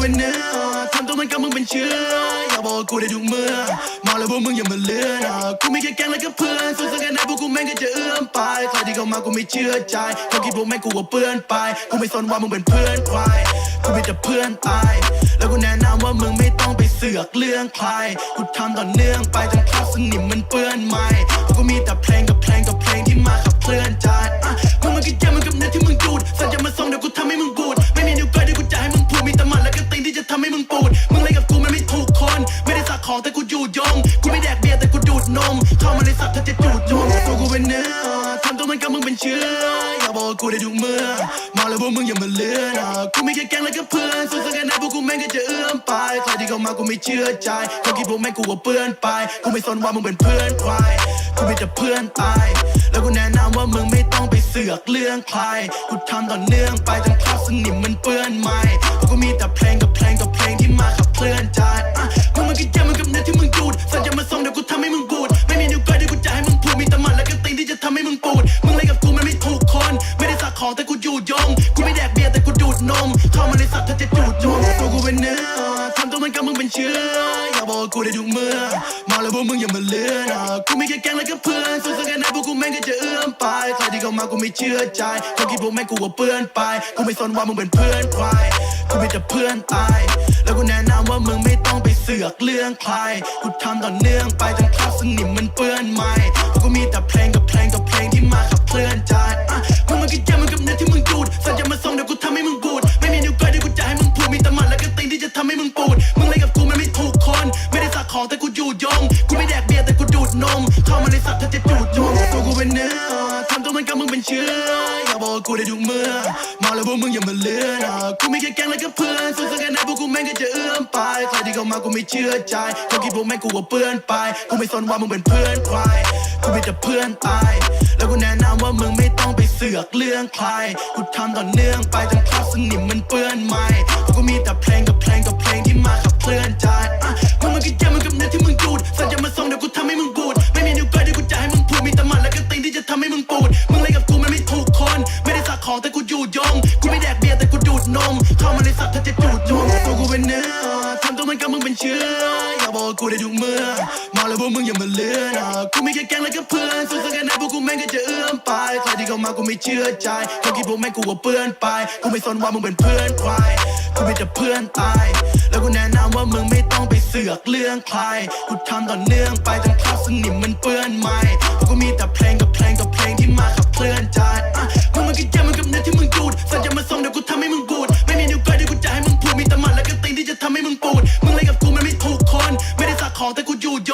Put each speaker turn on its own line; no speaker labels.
เป็นเนื้อทำตัวมันกับมึงเป็นเชื้ออย่าบอกกูได้ทุกเมื่อมาแล้วพวกมึงอย่ามาเลือนอะกูมีแค่แก๊งและก็เพื่อนสู้สักแค่ไหนพวกกูแม่งก็จะเอื้อมไปใครที่เข้ามากูไม่เชื่อใจเขาคิดพวกแม่งกูว่าเปื้อนไปกูไม่สนว่ามึงเป็นเพื่อนใครกูมีแต่เพื่อนตายแล้วกูแนะนำว่ามึงไม่ต้องไปเสือกเรื่องใครกูทำต่อเนื่องไปจนคราบสนิมมันเปื้อนไหมเพราะกูมีแต่เพลงกับเพลงกับเพลง ได้ทุกเมื่องมาแล้วพวกมึงอย่ามาเลือนอะกูมีแค่แก๊งและก็เพื่อนส่วนสักแค่ไหนพวกกูแม่งก็จะเอื้อมไปใครที่เข้ามากูไม่เชื่อใจเขาคิดพวกแม่งกูว่าเปื้อนไปกูไม่สนว่ามึงเป็นเพื่อนใครกูมีแต่เพื่อนตายแล้วกูแนะนำว่ามึงไม่ต้องไปเสือกเรื่องใครกูทำต่อเนื่องไปจนคราบสนิมมันเปื้อนไหมเพราะกูมีแต่เพลงกับเพลง ของแต่กูอยู่ยง กูไม่แดกเบียร์แต่กูดูดนมเข้ามาในสัตว์ถ้าจะจูดจงตัวกูเป็นเนื้อทำตัวมันกับมึงเป็นเชื้ออย่าบอกกูได้ทุกเมื่อมาแล้วพวกมึงอย่ามาเลือนอะกูไมีแค่แก๊งและก็เพื่อนสู้สักแค่ไหนพวกกูแม่งก็จะเอื้อมไปใครที่เข้ามากูไม่เชื่อใจเขาคิดพวกแม่งกูว่าเปื้อนไปกูไม่สนว่ามึงเป็นเพื่อนใครกูมีแต่เพื่อนตายแล้วกูแนะนำว่ามึงไม่ต้องไปเสือกเรื่องใครกูทำต่อเนื่องไปจนคราบสนิมมันเปื้อนไหมเพราะกูมีแต่เพลงกับเพลงกับเพลงที่มาขับเคลื่อนใจ สัญญามาส่งเดี๋ยวกูทำให้มึงบูด ไม่มีนิ้วก้อยที่กูจะให้มึงพูด มีต่หมันและก็ติงที่จะทำให้มึงปูด มึงเล่นกับกูมันไม่ถูกคน ไม่ได้สักของแต่กูอยู่ยง กูไม่แดกเบียร์แต่กูดูดนม เข้ามาในสัตว์ถ้าจะจูดจงตัวกูเป็นเนื้อทำตัวเหมันกับมึงเป็นเชื้อ อย่าบอกกูได้ทุกเมื่อ มาแล้วพวกมึงอย่ามาเลือนะกูมีแค่แก๊งและก็เพื่อนสู้สักแค่ไหนพวกกูแม่งก็จะเอื้อมไป ใครที่เข้ามากูไม่เชื่อใจเขาคิดพวกแม่งกูว่าเปื้อนไป กูไม่สนว่ามึงเป็นเพื่อนใครกูมีแต่เพื่อนตาย แล้วกูแนะนำว่ามึงไม่ต้อง เสือกเรื่องใครกูทำต่อเนื่องไปจนคราบสนิมมันเปื้อนไหมเพราะกูมีแต่เพลงกับเพลงกับเพลงที่มาขับเคลื่อนใจอะมึงมันก็เจ็บมันกับเนื้อที่มึงดูดสัญญามาส่งเดี๋ยวกูทำให้มึงบูดไม่มีนิ้วก้อยที่กูจะให้มึงพูดมีแต่หมันและก็ติงที่จะทำให้มึงปูดมึงเล่นกับกูมันไม่ถูกคน ไม่ได้สักของแต่กูอยู่ยงกูไม่แดกเบียร์แต่กูดูดนมเข้ามาในสัตว์ถ้าจะจูดจงตัวกูเป็นเนื้อทำตัวเหมันกับมึงเป็นเชื้อ กูได้ทุกเมื่อมาแล้วพวกมึงอย่ามาเลือนอะกูมีแค่แก๊งและก็เพื่อนสู้สักแค่ไหนพวกกูแม่งก็จะเอื้อมไปใครที่เข้ามากูไม่เชื่อใจเขาคิดพวกแม่งกูว่าเปื้อนไปกูไม่สนว่ามึงเป็นเพื่อนใครกูมีแต่เพื่อนตาย แล้วกูแนะนำว่ามึงไม่ต้องไปเสือกเรื่องใครกูทำต่อเนื่องไปจนคราบสนิท ติงที่จ